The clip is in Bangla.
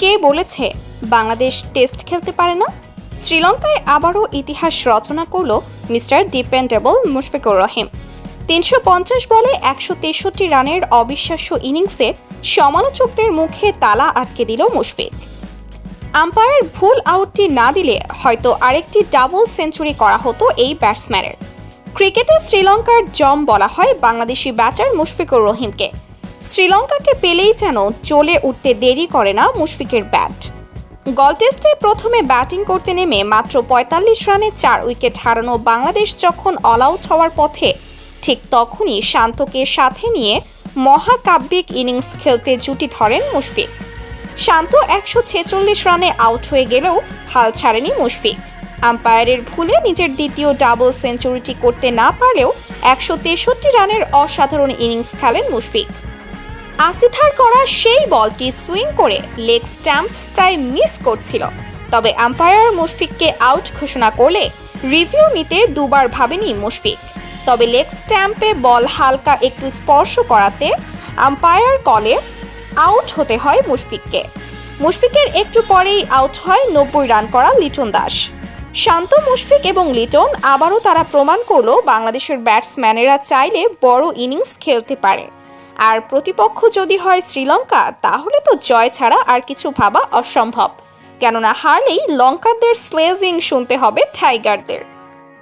কে বলেছে বাংলাদেশ টেস্ট খেলতে পারে না? শ্রীলঙ্কায় আবারও ইতিহাস রচনা করল মিস্টার ডিপেন্ডেবল মুশফিকুর রহিম। তিনশো পঞ্চাশ বলে একশো তেষট্টি রানের অবিশ্বাস্য ইনিংসে সমালোচকদের মুখে তালা আটকে দিল মুশফিক। আম্পায়ার ভুল আউটটি না দিলে হয়তো আরেকটি ডাবল সেঞ্চুরি করা হতো এই ব্যাটসম্যানের। ক্রিকেটে শ্রীলঙ্কার জম বলা হয় বাংলাদেশি ব্যাটার মুশফিকুর রহিমকে। শ্রীলঙ্কাকে পেলেই যেন চলে উঠতে দেরি করে না মুশফিকের ব্যাট। গল টেস্টে প্রথমে ব্যাটিং করতে নেমে মাত্র পঁয়তাল্লিশ রানে চার উইকেট হারানো বাংলাদেশ যখন অল আউট হওয়ার পথে, ঠিক তখনই শান্তকে সাথে নিয়ে মহাকাব্যিক ইনিংস খেলতে জুটি ধরেন মুশফিক। শান্ত একশো ছেচল্লিশ রানে আউট হয়ে গেলেও হাল ছাড়েনি মুশফিক। আম্পায়ারের ভুলে নিজের দ্বিতীয় ডাবল সেঞ্চুরিটি করতে না পারলেও একশো তেষট্টি রানের অসাধারণ ইনিংস খেলেন মুশফিক। আসিথার করা সেই বলটি সুইং করে লেগ স্ট্যাম্প প্রায় মিস করছিল। তবে আম্পায়ার মুশফিককে আউট ঘোষণা করলে রিভিউ নিতে দুবার ভাবেনি মুশফিক। তবে লেগ স্ট্যাম্পে বল হালকা একটু স্পর্শ করাতে আম্পায়ার কলে আউট হতে হয় মুশফিককে। মুশফিকের একটু পরেই আউট হয় নব্বই রান করা লিটন দাস। শান্ত মুশফিক এবং লিটন আবারও তারা প্রমাণ করল বাংলাদেশের ব্যাটসম্যানেরা চাইলে বড় ইনিংস খেলতে পারে। আর প্রতিপক্ষ যদি হয় শ্রীলঙ্কা, তাহলে তো জয় ছাড়া আর কিছু ভাবা অসম্ভব। কেননা হারলেই লঙ্কাদের স্লেজিং শুনতে হবে টাইগারদের।